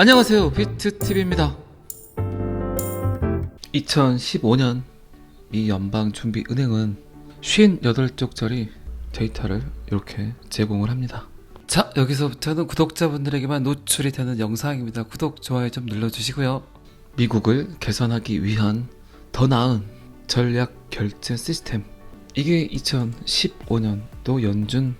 안녕하세요. 비트TV입니다. 2015년 미 연방준비은행은 58쪽짜리 데이터를 이렇게 제공을 합니다. 자 여기서부터는 구독자분들에게만 노출이 되는 영상입니다. 구독 좋아요 좀 눌러주시고요. 미국을 개선하기 위한 더 나은 전략 결제 시스템. 이게 2015년도 연준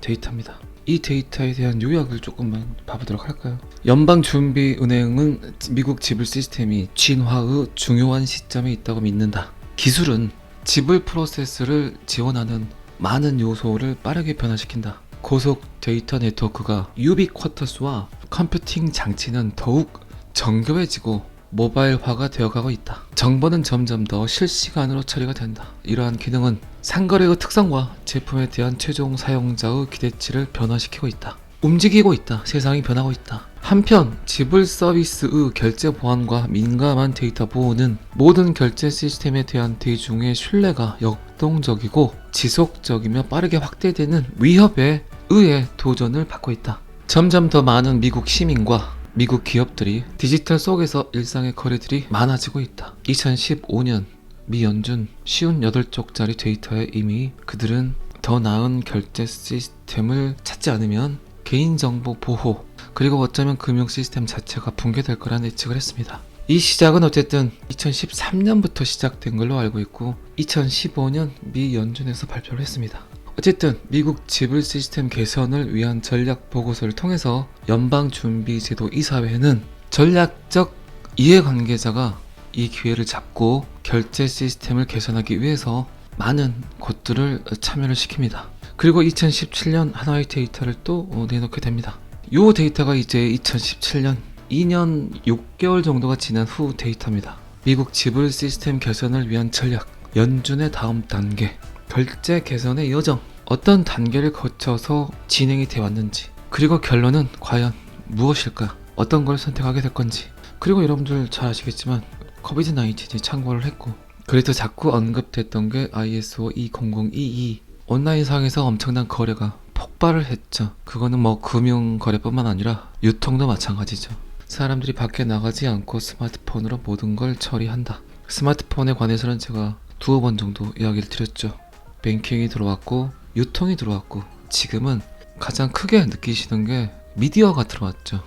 데이터입니다. 이 데이터에 대한 요약을 조금만 봐보도록 할까요? 연방준비은행은 미국 지불 시스템이 진화의 중요한 시점에 있다고 믿는다. 기술은 지불 프로세스를 지원하는 많은 요소를 빠르게 변화시킨다. 고속 데이터 네트워크가 유비쿼터스와 컴퓨팅 장치는 더욱 정교해지고 모바일화가 되어가고 있다. 정보는 점점 더 실시간으로 처리가 된다. 이러한 기능은 상거래의 특성과 제품에 대한 최종 사용자의 기대치를 변화시키고 있다. 움직이고 있다. 세상이 변하고 있다. 한편 지불 서비스의 결제 보안과 민감한 데이터 보호는 모든 결제 시스템에 대한 대중의 신뢰가 역동적이고 지속적이며 빠르게 확대되는 위협에 의해 도전을 받고 있다. 점점 더 많은 미국 시민과 미국 기업들이 디지털 속에서 일상의 거래들이 많아지고 있다. 2015년 미 연준 58쪽짜리 데이터에 이미 그들은 더 나은 결제 시스템을 찾지 않으면 개인정보 보호 그리고 어쩌면 금융 시스템 자체가 붕괴될 거라는 예측을 했습니다. 이 시작은 어쨌든 2013년부터 시작된 걸로 알고 있고 2015년 미 연준에서 발표를 했습니다. 어쨌든 미국 지불 시스템 개선을 위한 전략 보고서를 통해서 연방준비제도 이사회는 전략적 이해관계자가 이 기회를 잡고 결제 시스템을 개선하기 위해서 많은 곳들을 참여를 시킵니다. 그리고 2017년 하나의 데이터를 또 어, 내놓게 됩니다. 이 데이터가 이제 2017년 2년 6개월 정도가 지난 후 데이터입니다. 미국 지불 시스템 개선을 위한 전략, 연준의 다음 단계, 결제 개선의 여정, 어떤 단계를 거쳐서 진행이 되어 왔는지, 그리고 결론은 과연 무엇일까? 어떤 걸 선택하게 될 건지. 그리고 여러분들 잘 아시겠지만 코비드 19이 창궐을 했고 그래도 자꾸 언급됐던 게 ISO 20022 온라인상에서 엄청난 거래가 폭발을 했죠. 그거는 뭐 금융 거래뿐만 아니라 유통도 마찬가지죠. 사람들이 밖에 나가지 않고 스마트폰으로 모든 걸 처리한다. 스마트폰에 관해서는 제가 두어 번 정도 이야기를 드렸죠. 뱅킹이 들어왔고 유통이 들어왔고 지금은 가장 크게 느끼시는 게 미디어가 들어왔죠.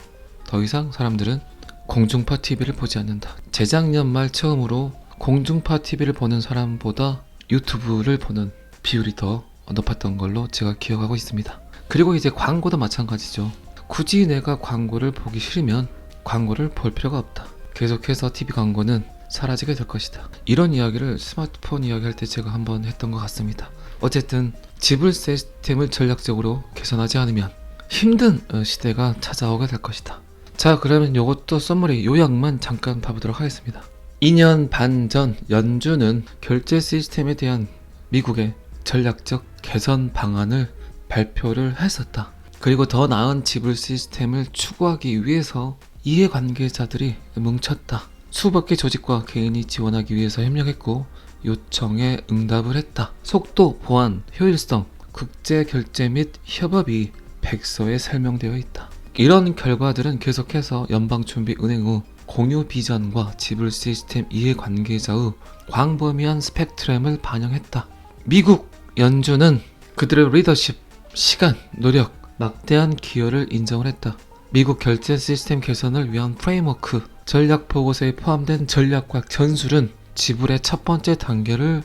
더 이상 사람들은 공중파 TV를 보지 않는다. 재작년 말 처음으로 공중파 TV를 보는 사람보다 유튜브를 보는 비율이 더 높았던 걸로 제가 기억하고 있습니다. 그리고 이제 광고도 마찬가지죠. 굳이 내가 광고를 보기 싫으면 광고를 볼 필요가 없다. 계속해서 TV 광고는 사라지게 될 것이다. 이런 이야기를 스마트폰 이야기할 때 제가 한번 했던 것 같습니다. 어쨌든 지불 시스템을 전략적으로 개선하지 않으면 힘든 어, 시대가 찾아오게 될 것이다. 자, 그러면 요것도 썸머리 요약만 잠깐 봐보도록 하겠습니다. 2년 반 전 연준은 결제 시스템에 대한 미국의 전략적 개선 방안을 발표를 했었다. 그리고 더 나은 지불 시스템을 추구하기 위해서 이해관계자들이 뭉쳤다. 개 조직과 개인이 지원하기 위해서 협력했고 요청에 응답을 했다. 속도, 보안, 효율성, 국제 결제 및 협업이 백서에 설명되어 있다. 이런 결과들은 계속해서 연방준비은행의 공유 비전과 지불 시스템 이해관계자의 광범위한 스펙트럼을 반영했다. 미국 연준은 그들의 리더십, 시간, 노력, 막대한 기여를 인정을 했다. 미국 결제 시스템 개선을 위한 프레임워크, 전략 보고서에 포함된 전략과 전술은 지불의 첫 번째 단계를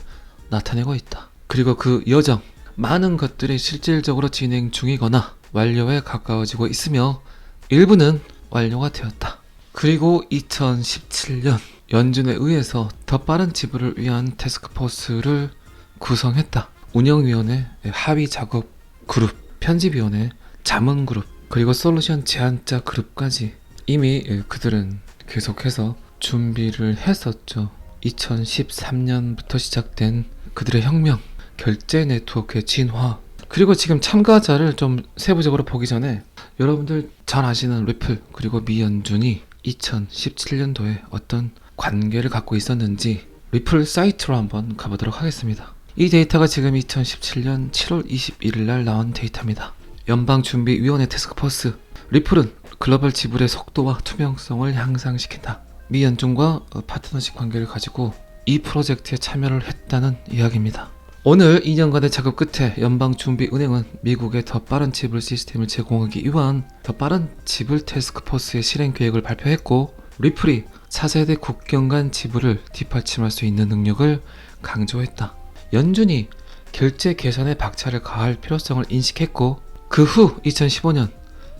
나타내고 있다. 그리고 그 여정, 많은 것들이 실질적으로 진행 중이거나 완료에 가까워지고 있으며 일부는 완료가 되었다. 그리고 2017년 연준에 의해서 더 빠른 지불을 위한 태스크포스를 구성했다. 운영위원회, 하위 작업 그룹, 편집위원회, 자문 그룹, 그리고 솔루션 제안자 그룹까지 이미 그들은 계속해서 준비를 했었죠. 2013년부터 시작된 그들의 혁명, 결제 네트워크의 진화, 그리고 지금 참가자를 좀 세부적으로 보기 전에 여러분들 잘 아시는 리플 그리고 미연준이 2017년도에 어떤 관계를 갖고 있었는지 리플 사이트로 한번 가보도록 하겠습니다. 이 데이터가 지금 2017년 7월 21일 날 나온 데이터입니다. 연방준비위원회 태스크포스 리플은 글로벌 지불의 속도와 투명성을 향상시킨다. 미 연준과 어, 파트너십 관계를 가지고 이 프로젝트에 참여를 했다는 이야기입니다. 오늘 2년간의 작업 끝에 연방준비은행은 미국에 더 빠른 지불 시스템을 제공하기 위한 더 빠른 지불 태스크포스의 실행 계획을 발표했고 리플이 차세대 국경 간 지불을 뒷받침할 수 있는 능력을 강조했다. 연준이 결제 개선에 박차를 가할 필요성을 인식했고 그 후 2015년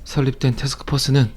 설립된 태스크포스는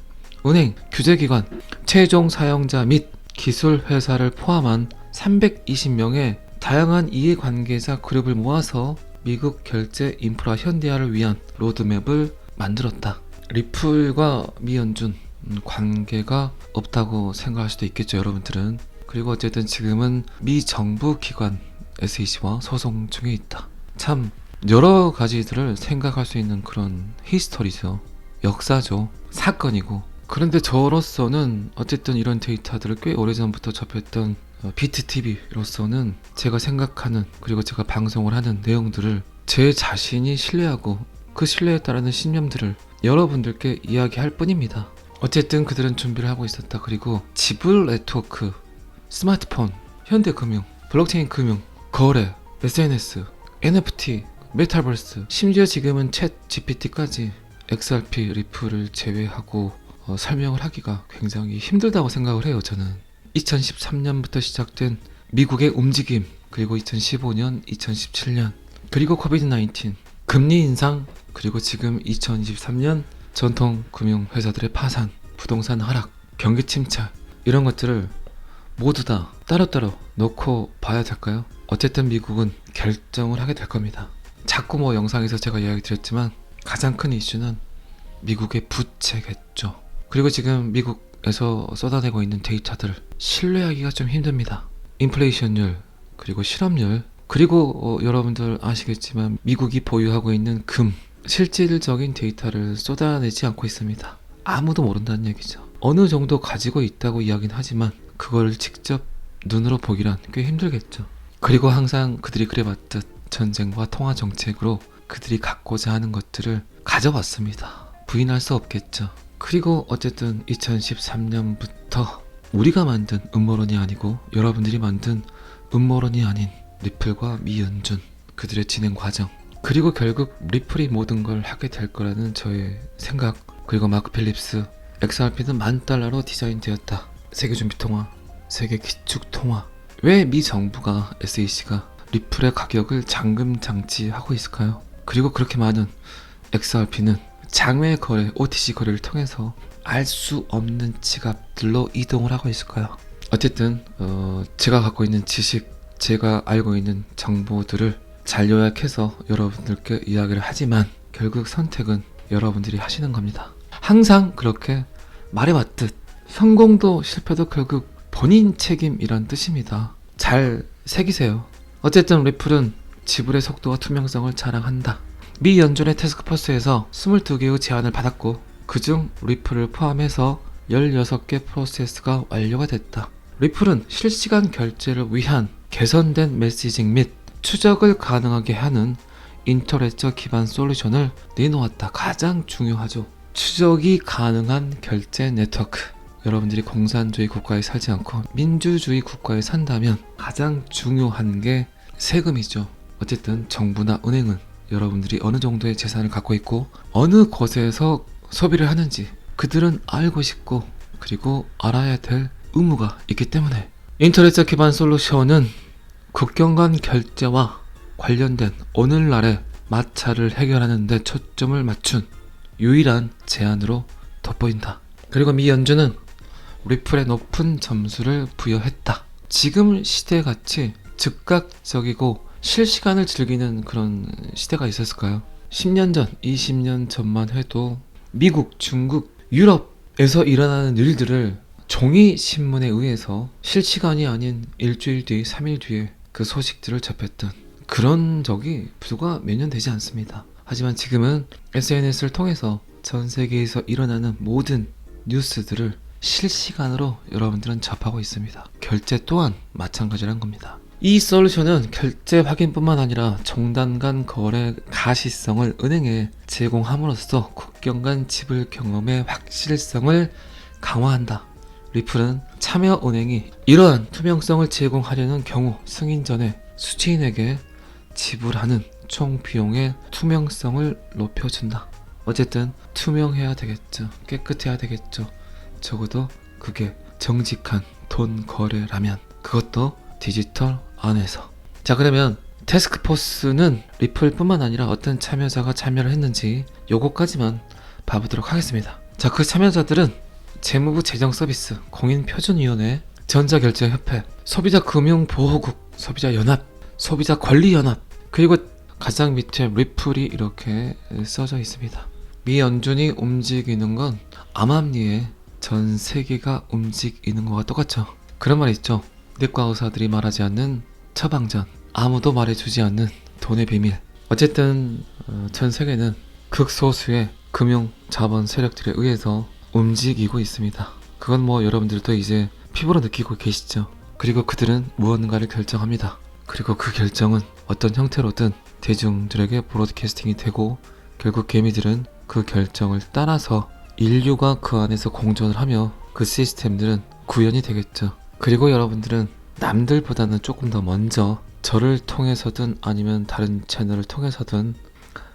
은행, 규제기관, 최종 사용자 및 기술 회사를 포함한 320명의 다양한 이해관계자 그룹을 모아서 미국 결제 인프라 현대화를 위한 로드맵을 만들었다. 리플과 미연준 음, 관계가 없다고 생각할 수도 있겠죠, 여러분들은. 그리고 어쨌든 지금은 미 정부 기관 SEC와 소송 중에 있다. 참 여러 가지들을 생각할 수 있는 그런 히스토리죠. 역사죠. 사건이고. 그런데 저로서는 어쨌든 이런 데이터들을 꽤 오래전부터 접했던 어, 비트TV로서는 제가 생각하는 그리고 제가 방송을 하는 내용들을 제 자신이 신뢰하고 그 신뢰에 따르는 신념들을 여러분들께 이야기할 뿐입니다. 어쨌든 그들은 준비를 하고 있었다. 그리고 지불 네트워크, 스마트폰, 현대금융, 블록체인 금융, 거래, SNS, NFT, 메타버스, 심지어 지금은 챗 GPT까지 XRP 리플을 제외하고 어, 설명을 하기가 굉장히 힘들다고 생각을 해요. 저는 2013년부터 시작된 미국의 움직임 그리고 2015년, 2017년 그리고 코비드 19 금리 인상 그리고 지금 2023년 전통 금융 회사들의 파산, 부동산 하락, 경기 침체 이런 것들을 모두 다 따로따로 놓고 봐야 될까요? 어쨌든 미국은 결정을 하게 될 겁니다. 자꾸 뭐 영상에서 제가 이야기 드렸지만 가장 큰 이슈는 미국의 부채겠죠. 그리고 지금 미국에서 쏟아내고 있는 데이터들 신뢰하기가 좀 힘듭니다. 인플레이션율 그리고 실업률 그리고 어, 여러분들 아시겠지만 미국이 보유하고 있는 금 실질적인 데이터를 쏟아내지 않고 있습니다. 아무도 모른다는 얘기죠. 어느 정도 가지고 있다고 이야기는 하지만 그걸 직접 눈으로 보기란 꽤 힘들겠죠. 그리고 항상 그들이 그래봤듯 전쟁과 통화 정책으로 그들이 갖고자 하는 것들을 가져왔습니다. 부인할 수 없겠죠. 그리고 어쨌든 2013년부터 우리가 만든 음모론이 아니고 여러분들이 만든 음모론이 아닌 리플과 미연준 그들의 진행 과정 그리고 결국 리플이 모든 걸 하게 될 거라는 저의 생각 그리고 마크 필립스 XRP는 만 달러로 디자인되었다 세계 준비 통화 세계 기축 통화 왜 미 정부가 SEC가 리플의 가격을 잠금 장치하고 있을까요? 그리고 그렇게 많은 XRP는 장외 거래, OTC 거래를 통해서 알 수 없는 지갑들로 이동을 하고 있을까요? 어쨌든 어, 제가 갖고 있는 지식, 제가 알고 있는 정보들을 잘 요약해서 여러분들께 이야기를 하지만 결국 선택은 여러분들이 하시는 겁니다. 항상 그렇게 말해왔듯 성공도 실패도 결국 본인 책임이란 뜻입니다. 잘 새기세요. 어쨌든 리플은 지불의 속도와 투명성을 자랑한다. 미 연준의 태스크포스에서 22개의 제안을 받았고 그중 리플을 포함해서 16개 프로세스가 완료가 됐다. 리플은 실시간 결제를 위한 개선된 메시징 및 추적을 가능하게 하는 인터넷적 기반 솔루션을 내놓았다. 가장 중요하죠. 추적이 가능한 결제 네트워크. 여러분들이 공산주의 국가에 살지 않고 민주주의 국가에 산다면 가장 중요한 게 세금이죠. 어쨌든 정부나 은행은 여러분들이 어느 정도의 재산을 갖고 있고 어느 곳에서 소비를 하는지 그들은 알고 싶고 그리고 알아야 될 의무가 있기 때문에 인터넷적 기반 솔루션은 국경 간 결제와 관련된 오늘날의 마찰을 해결하는 데 초점을 맞춘 유일한 제안으로 돋보인다. 그리고 미 연준은 리플에 높은 점수를 부여했다. 지금 시대같이 즉각적이고 실시간을 즐기는 그런 시대가 있었을까요? 10년 전, 20년 전만 해도 미국, 중국, 유럽에서 일어나는 일들을 종이 신문에 의해서 실시간이 아닌 일주일 뒤, 3일 뒤에 그 소식들을 접했던 그런 적이 불과 몇 년 되지 않습니다. 하지만 지금은 SNS를 통해서 전 세계에서 일어나는 모든 뉴스들을 실시간으로 여러분들은 접하고 있습니다. 결제 또한 마찬가지란 겁니다. 이 솔루션은 결제 확인뿐만 아니라 종단 간 거래 가시성을 은행에 제공함으로써 국경 간 지불 경험의 확실성을 강화한다. 리플은 참여 은행이 이러한 투명성을 제공하려는 경우 승인 전에 수취인에게 지불하는 총 비용의 투명성을 높여준다. 어쨌든 투명해야 되겠죠. 깨끗해야 되겠죠. 적어도 그게 정직한 돈 거래라면 그것도 디지털 안에서. 자 그러면 테스크포스는 리플뿐만 아니라 어떤 참여자가 참여를 했는지 요거까지만 봐보도록 하겠습니다. 자 그 참여자들은 재무부 재정 서비스, 공인표준위원회, 전자결제협회, 소비자금융보호국, 소비자연합, 소비자권리연합, 그리고 가장 밑에 리플이 이렇게 써져 있습니다. 미 연준이 움직이는 건 암암리에 전 세계가 움직이는 것과 똑같죠. 그런 말 있죠. 내과 의사들이 말하지 않는 처방전, 아무도 말해주지 않는 돈의 비밀. 어쨌든 어, 전 세계는 극소수의 금융 자본 세력들에 의해서 움직이고 있습니다. 그건 뭐 여러분들도 이제 피부로 느끼고 계시죠. 그리고 그들은 무언가를 결정합니다. 그리고 그 결정은 어떤 형태로든 대중들에게 브로드캐스팅이 되고 결국 개미들은 그 결정을 따라서 인류가 그 안에서 공존을 하며 그 시스템들은 구현이 되겠죠. 그리고 여러분들은 남들보다는 조금 더 먼저 저를 통해서든 아니면 다른 채널을 통해서든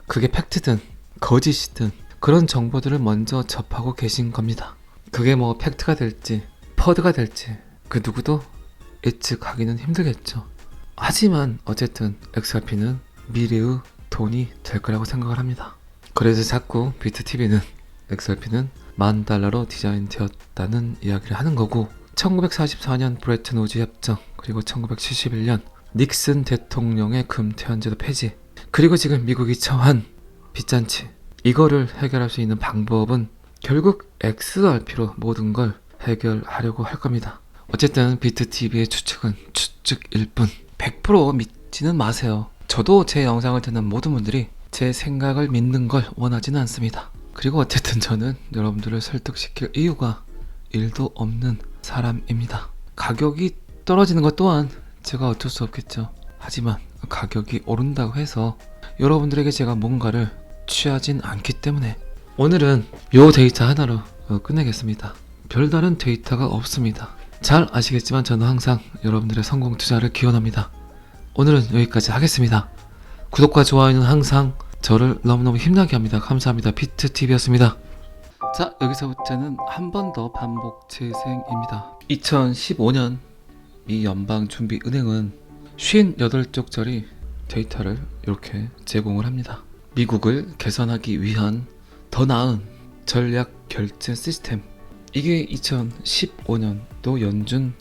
그게 팩트든 거짓이든 그런 정보들을 먼저 접하고 계신 겁니다. 그게 뭐 팩트가 될지 퍼드가 될지 그 누구도 예측하기는 힘들겠죠. 하지만 어쨌든 XRP는 미래의 돈이 될 거라고 생각을 합니다. 그래서 자꾸 비트TV는 XRP는 만 달러로 디자인되었다는 이야기를 하는 거고 1944년 브레튼 우즈 협정 그리고 1971년 닉슨 대통령의 금태환제도 폐지 그리고 지금 미국이 처한 빚잔치 이거를 해결할 수 있는 방법은 결국 XRP로 모든 걸 해결하려고 할 겁니다. 어쨌든 비트TV의 추측은 추측일 뿐 100% 믿지는 마세요. 저도 제 영상을 듣는 모든 분들이 제 생각을 믿는 걸 원하지는 않습니다. 그리고 어쨌든 저는 여러분들을 설득시킬 이유가 일도 없는 사람입니다. 가격이 떨어지는 것 또한 제가 어쩔 수 없겠죠. 하지만 가격이 오른다고 해서 여러분들에게 제가 뭔가를 취하진 않기 때문에 오늘은 요 데이터 하나로 어, 끝내겠습니다. 별다른 데이터가 없습니다. 잘 아시겠지만 저는 항상 여러분들의 성공 투자를 기원합니다. 오늘은 여기까지 하겠습니다. 구독과 좋아요는 항상 저를 너무너무 힘나게 합니다. 감사합니다. 비트TV였습니다. 자, 여기서부터는 한 번 더 반복 재생입니다. 2015년 미 연방준비은행은 58쪽짜리 데이터를 이렇게 제공을 합니다. 미국을 개선하기 위한 더 나은 전략 결제 시스템. 이게 2015년도 연준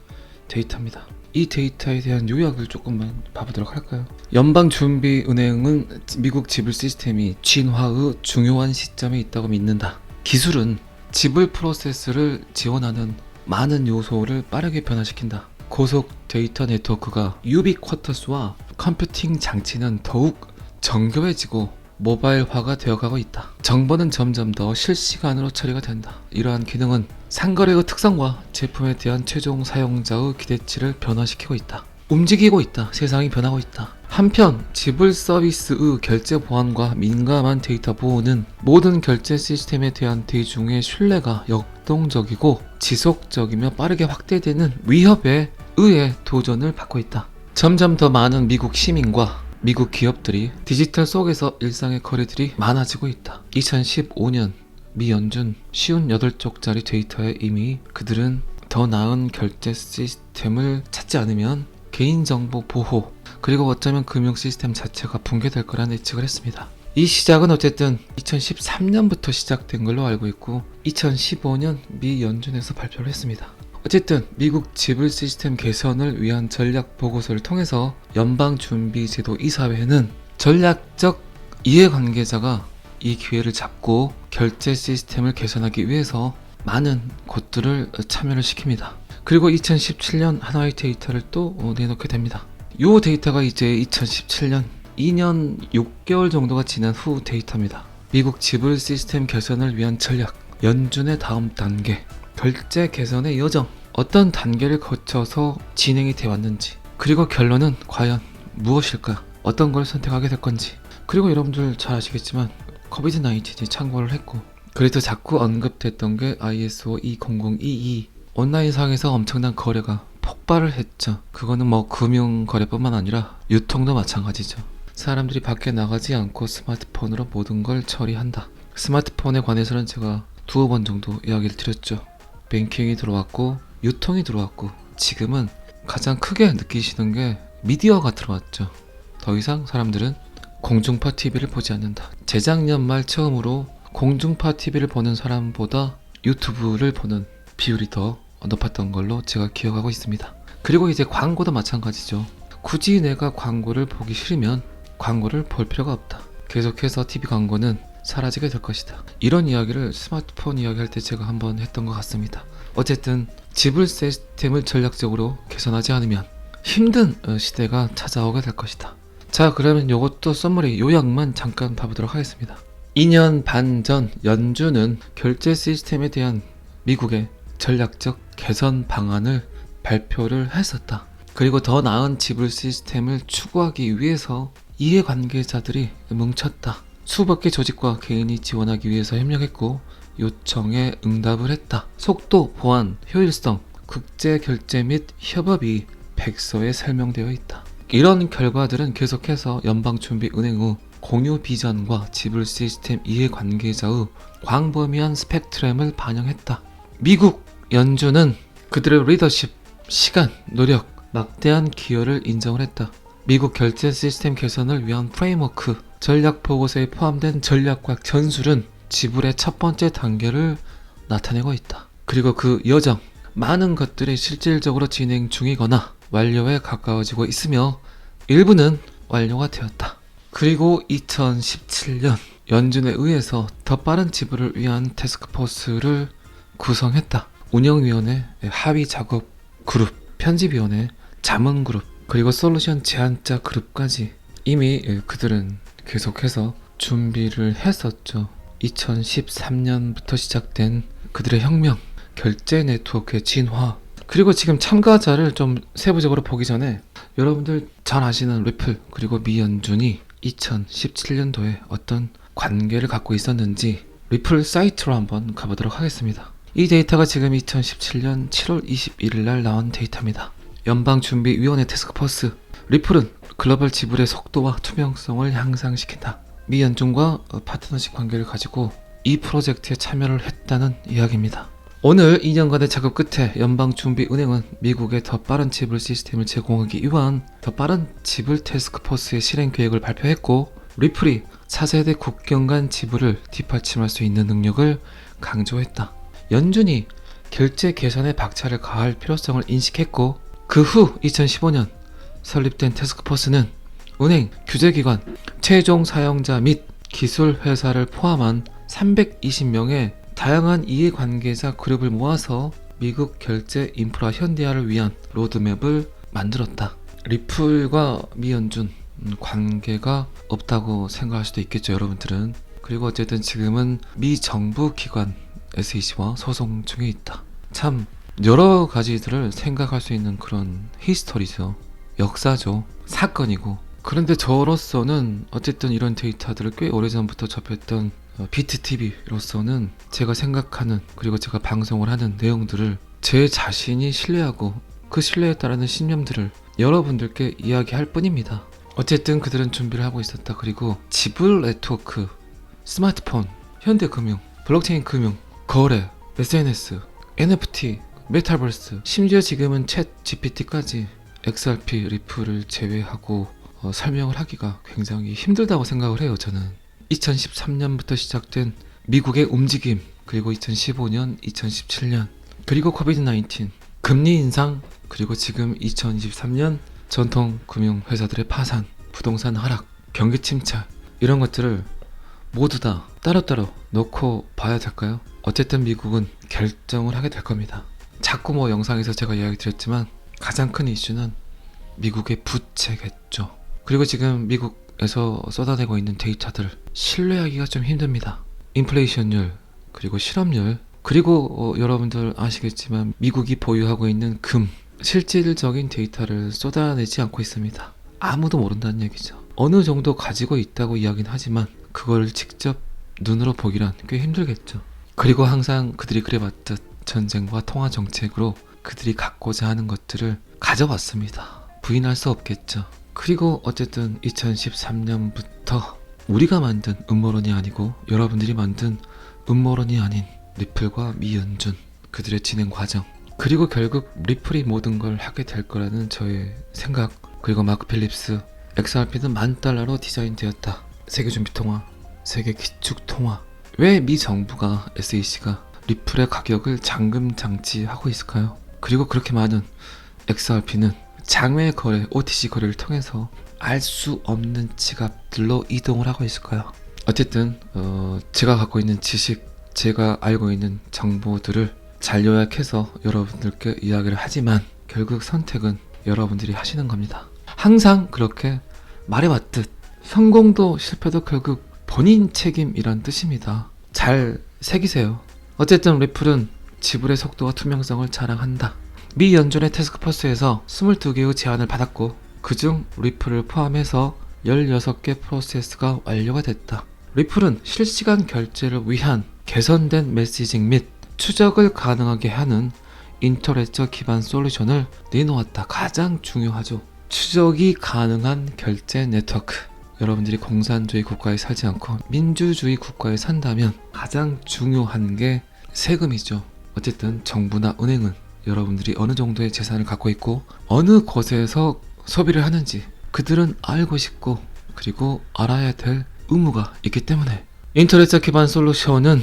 데이터입니다. 이 데이터에 대한 요약을 조금만 봐보도록 할까요? 연방준비은행은 미국 지불 시스템이 진화의 중요한 시점에 있다고 믿는다. 기술은 지불 프로세스를 지원하는 많은 요소를 빠르게 변화시킨다. 고속 데이터 네트워크가 유비쿼터스와 컴퓨팅 장치는 더욱 정교해지고 모바일화가 되어가고 있다. 정보는 점점 더 실시간으로 처리가 된다. 이러한 기능은 상거래의 특성과 제품에 대한 최종 사용자의 기대치를 변화시키고 있다. 움직이고 있다. 세상이 변하고 있다. 한편 지불 서비스의 결제 보안과 민감한 데이터 보호는 모든 결제 시스템에 대한 대중의 신뢰가 역동적이고 지속적이며 빠르게 확대되는 위협에 의해 도전을 받고 있다. 점점 더 많은 미국 시민과 미국 기업들이 디지털 속에서 일상의 거래들이 많아지고 있다. 2015년 미 연준 58쪽짜리 데이터에 이미 그들은 더 나은 결제 시스템을 찾지 않으면 개인정보 보호 그리고 어쩌면 금융 시스템 자체가 붕괴될 거라는 예측을 했습니다. 이 시작은 어쨌든 2013년부터 시작된 걸로 알고 있고 2015년 미 연준에서 발표를 했습니다. 어쨌든 미국 지불 시스템 개선을 위한 전략 보고서를 통해서 연방준비제도 이사회는 전략적 이해관계자가 이 기회를 잡고 결제 시스템을 개선하기 위해서 많은 곳들을 참여를 시킵니다. 그리고 2017년 하나의 데이터를 또 어, 내놓게 됩니다. 이 데이터가 이제 2017년 2년 6개월 정도가 지난 후 데이터입니다. 미국 지불 시스템 개선을 위한 전략, 연준의 다음 단계, 결제 개선의 여정, 어떤 단계를 거쳐서 진행이 되어 왔는지, 그리고 결론은 과연 무엇일까? 어떤 걸 선택하게 될 건지. 그리고 여러분들 잘 아시겠지만 코비드 19이 창궐을 했고 그래도 자꾸 언급됐던 게 ISO 20022 온라인상에서 엄청난 거래가 폭발을 했죠. 그거는 뭐 금융 거래뿐만 아니라 유통도 마찬가지죠. 사람들이 밖에 나가지 않고 스마트폰으로 모든 걸 처리한다. 스마트폰에 관해서는 제가 두어 번 정도 이야기를 드렸죠. 뱅킹이 들어왔고 유통이 들어왔고 지금은 가장 크게 느끼시는 게 미디어가 들어왔죠. 더 이상 사람들은 공중파 TV를 보지 않는다. 재작년 말 처음으로 공중파 TV를 보는 사람보다 유튜브를 보는 비율이 더 높았던 걸로 제가 기억하고 있습니다. 그리고 이제 광고도 마찬가지죠. 굳이 내가 광고를 보기 싫으면 광고를 볼 필요가 없다. 계속해서 TV 광고는 사라지게 될 것이다. 이런 이야기를 스마트폰 이야기할 때 제가 한번 했던 것 같습니다. 어쨌든 지불 시스템을 전략적으로 개선하지 않으면 힘든 어, 시대가 찾아오게 될 것이다. 자, 그러면 이것도 썸머리 요약만 잠깐 봐보도록 하겠습니다. 2년 반 전 연준은 결제 시스템에 대한 미국의 전략적 개선 방안을 발표를 했었다. 그리고 더 나은 지불 시스템을 추구하기 위해서 이해관계자들이 뭉쳤다. 개 조직과 개인이 지원하기 위해서 협력했고 요청에 응답을 했다. 속도, 보안, 효율성, 국제 결제 및 협업이 백서에 설명되어 있다. 이런 결과들은 계속해서 연방준비은행의 공유 비전과 지불 시스템 이해관계자의 광범위한 스펙트럼을 반영했다. 미국 연준은 그들의 리더십, 시간, 노력, 막대한 기여를 인정을 했다. 미국 결제 시스템 개선을 위한 프레임워크, 전략 보고서에 포함된 전략과 전술은 지불의 첫 번째 단계를 나타내고 있다. 그리고 그 여정, 많은 것들이 실질적으로 진행 중이거나 완료에 가까워지고 있으며 일부는 완료가 되었다. 그리고 2017년 연준에 의해서 더 빠른 지불을 위한 테스크포스를 구성했다. 운영위원회, 합의 작업 그룹, 편집위원회, 자문 그룹, 그리고 솔루션 제안자 그룹까지 이미 예, 그들은 계속해서 준비를 했었죠. 2013년부터 시작된 그들의 혁명, 결제 네트워크의 진화, 그리고 지금 참가자를 좀 세부적으로 보기 전에 여러분들 잘 아시는 리플 그리고 미연준이 2017년도에 어떤 관계를 갖고 있었는지 리플 사이트로 한번 가보도록 하겠습니다. 이 데이터가 지금 2017년 7월 21일 날 나온 데이터입니다. 연방준비위원회 테스크포스 리플은 글로벌 지불의 속도와 투명성을 향상시킨다. 미 연준과 어, 파트너십 관계를 가지고 이 프로젝트에 참여를 했다는 이야기입니다. 오늘 2년간의 작업 끝에 연방준비은행은 미국에 더 빠른 지불 시스템을 제공하기 위한 더 빠른 지불 테스크포스의 실행 계획을 발표했고 리플이 4세대 국경 간 지불을 뒷받침할 수 있는 능력을 강조했다. 연준이 결제 개선에 박차를 가할 필요성을 인식했고 그 후 2015년 설립된 테스크포스는 은행, 규제기관, 최종 사용자 및 기술 회사를 포함한 320명의 다양한 이해관계자 그룹을 모아서 미국 결제 인프라 현대화를 위한 로드맵을 만들었다. 리플과 미연준 음, 관계가 없다고 생각할 수도 있겠죠, 여러분들은. 그리고 어쨌든 지금은 미 정부 기관 SEC와 소송 중에 있다. 참 여러 가지들을 생각할 수 있는 그런 히스토리죠. 역사죠. 사건이고. 그런데 저로서는 어쨌든 이런 데이터들을 꽤 오래전부터 접했던 어, 비트TV로서는 제가 생각하는 그리고 제가 방송을 하는 내용들을 제 자신이 신뢰하고 그 신뢰에 따르는 신념들을 여러분들께 이야기할 뿐입니다. 어쨌든 그들은 준비를 하고 있었다. 그리고 지불 네트워크, 스마트폰, 현대금융, 블록체인 금융, 거래, SNS, NFT, 메타버스, 심지어 지금은 챗 GPT까지 XRP 리플을 제외하고 어, 설명을 하기가 굉장히 힘들다고 생각을 해요. 저는 2013년부터 시작된 미국의 움직임 그리고 2015년, 2017년 그리고 코비드 19 금리 인상 그리고 지금 2023년 전통 금융 회사들의 파산, 부동산 하락, 경기 침체 이런 것들을 모두 다 따로따로 놓고 봐야 될까요? 어쨌든 미국은 결정을 하게 될 겁니다. 자꾸 뭐 영상에서 제가 이야기 드렸지만 가장 큰 이슈는 미국의 부채겠죠. 그리고 지금 미국에서 쏟아내고 있는 데이터들 신뢰하기가 좀 힘듭니다. 인플레이션율 그리고 실업률 그리고 어, 여러분들 아시겠지만 미국이 보유하고 있는 금 실질적인 데이터를 쏟아내지 않고 있습니다. 아무도 모른다는 얘기죠. 어느 정도 가지고 있다고 이야기는 하지만 그걸 직접 눈으로 보기란 꽤 힘들겠죠. 그리고 항상 그들이 그래봤듯 전쟁과 통화 정책으로 그들이 갖고자 하는 것들을 가져왔습니다. 부인할 수 없겠죠. 그리고 어쨌든 2013년부터 우리가 만든 음모론이 아니고 여러분들이 만든 음모론이 아닌 리플과 미연준 그들의 진행 과정 그리고 결국 리플이 모든 걸 하게 될 거라는 저의 생각 그리고 마크 필립스 XRP는 만 달러로 디자인되었다 세계 준비 통화 세계 기축 통화 왜 미 정부가 SEC가 리플의 가격을 잠금 장치하고 있을까요? 그리고 그렇게 많은 XRP는 장외 거래, OTC 거래를 통해서 알 수 없는 지갑들로 이동을 하고 있을까요? 어쨌든 어, 제가 갖고 있는 지식, 제가 알고 있는 정보들을 잘 요약해서 여러분들께 이야기를 하지만 결국 선택은 여러분들이 하시는 겁니다. 항상 그렇게 말해왔듯 성공도 실패도 결국 본인 책임이란 뜻입니다. 잘 새기세요. 어쨌든 리플은 지불의 속도와 투명성을 자랑한다. 미 연준의 태스크포스에서 22개의 제안을 받았고 그중 리플을 포함해서 16개 프로세스가 완료가 됐다. 리플은 실시간 결제를 위한 개선된 메시징 및 추적을 가능하게 하는 인터넷적 기반 솔루션을 내놓았다. 가장 중요하죠. 추적이 가능한 결제 네트워크. 여러분들이 공산주의 국가에 살지 않고 민주주의 국가에 산다면 가장 중요한 게 세금이죠. 어쨌든 정부나 은행은 여러분들이 어느 정도의 재산을 갖고 있고 어느 곳에서 소비를 하는지 그들은 알고 싶고 그리고 알아야 될 의무가 있기 때문에 인터넷적 기반 솔루션은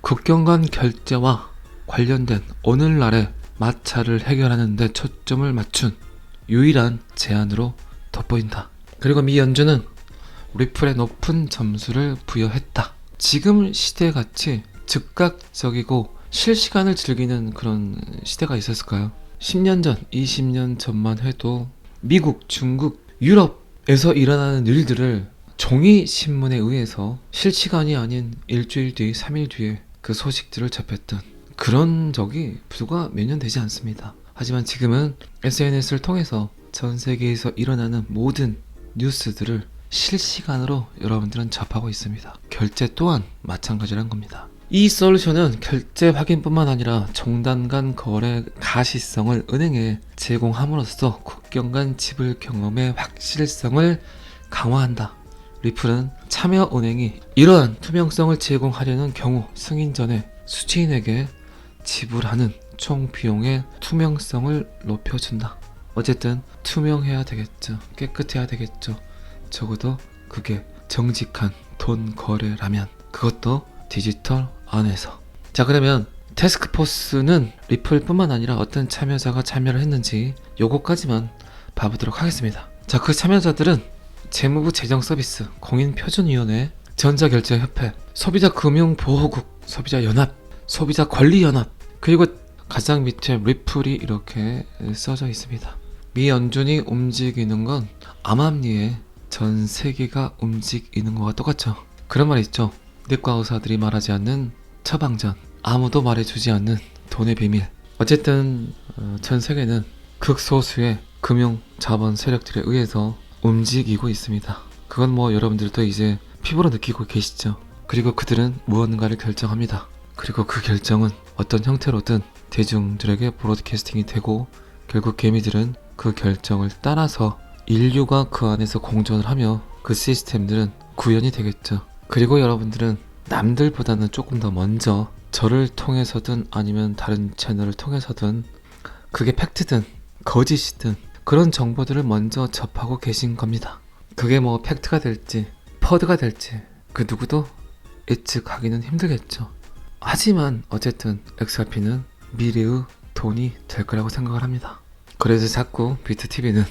국경 간 결제와 관련된 오늘날의 마찰을 해결하는 데 초점을 맞춘 유일한 제안으로 돋보인다. 그리고 미 연준은 리플에 높은 점수를 부여했다. 지금 시대같이 즉각적이고 실시간을 즐기는 그런 시대가 있었을까요? 10년 전, 20년 전만 해도 미국, 중국, 유럽에서 일어나는 일들을 종이 신문에 의해서 실시간이 아닌 일주일 뒤, 3일 뒤에 그 소식들을 접했던 그런 적이 불과 몇 년 되지 않습니다. 하지만 지금은 SNS를 통해서 전 세계에서 일어나는 모든 뉴스들을 실시간으로 여러분들은 접하고 있습니다. 결제 또한 마찬가지란 겁니다. 이 솔루션은 결제 확인뿐만 아니라 종단 간 거래 가시성을 은행에 제공함으로써 국경 간 지불 경험의 확실성을 강화한다. 리플은 참여 은행이 이러한 투명성을 제공하려는 경우 승인 전에 수취인에게 지불하는 총 비용의 투명성을 높여준다. 어쨌든 투명해야 되겠죠. 깨끗해야 되겠죠. 적어도 그게 정직한 돈 거래라면 그것도 디지털 안에서. 자 그러면 태스크포스는 리플뿐만 아니라 어떤 참여자가 참여를 했는지 요거까지만 봐보도록 하겠습니다. 자 그 참여자들은 재무부 재정 서비스 공인표준위원회 전자결제협회 소비자금융보호국 소비자연합 소비자권리연합 그리고 가장 밑에 리플이 이렇게 써져 있습니다. 미 연준이 움직이는 건 암암리에 전 세계가 움직이는 거와 똑같죠 그런 말 있죠 내과 의사들이 말하지 않는 처방전, 아무도 말해주지 않는 돈의 비밀. 어쨌든 어, 전 세계는 극소수의 금융 자본 세력들에 의해서 움직이고 있습니다. 그건 뭐 여러분들도 이제 피부로 느끼고 계시죠. 그리고 그들은 무언가를 결정합니다. 그리고 그 결정은 어떤 형태로든 대중들에게 브로드캐스팅이 되고 결국 개미들은 그 결정을 따라서 인류가 그 안에서 공존을 하며 그 시스템들은 구현이 되겠죠. 그리고 여러분들은 남들보다는 조금 더 먼저 저를 통해서든 아니면 다른 채널을 통해서든 그게 팩트든 거짓이든 그런 정보들을 먼저 접하고 계신 겁니다. 그게 뭐 팩트가 될지 퍼드가 될지 그 누구도 예측하기는 힘들겠죠. 하지만 어쨌든 XRP는 미래의 돈이 될 거라고 생각을 합니다. 그래서 자꾸 비트TV는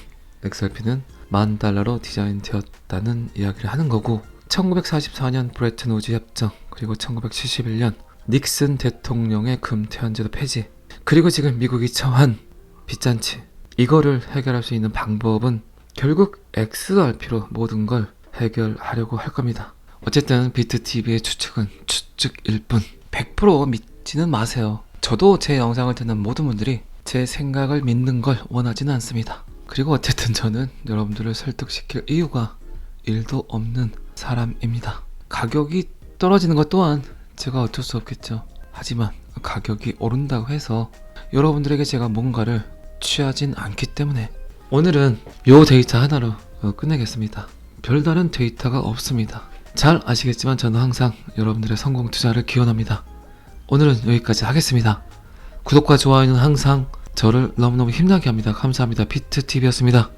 XRP는 만 달러로 디자인되었다는 이야기를 하는 거고 1944년 브레튼 우즈 협정 그리고 1971년 닉슨 대통령의 금태환제도 폐지 그리고 지금 미국이 처한 빚잔치 이거를 해결할 수 있는 방법은 결국 XRP로 모든 걸 해결하려고 할 겁니다. 어쨌든 비트TV의 추측은 추측일 뿐 100% 믿지는 마세요. 저도 제 영상을 듣는 모든 분들이 제 생각을 믿는 걸 원하지는 않습니다. 그리고 어쨌든 저는 여러분들을 설득시킬 이유가 일도 없는 사람입니다. 가격이 떨어지는 것 또한 제가 어쩔 수 없겠죠. 하지만 가격이 오른다고 해서 여러분들에게 제가 뭔가를 취하진 않기 때문에 오늘은 요 데이터 하나로 어, 끝내겠습니다. 별다른 데이터가 없습니다. 잘 아시겠지만 저는 항상 여러분들의 성공 투자를 기원합니다. 오늘은 여기까지 하겠습니다. 구독과 좋아요는 항상 저를 너무너무 힘나게 합니다. 감사합니다. 비트TV였습니다.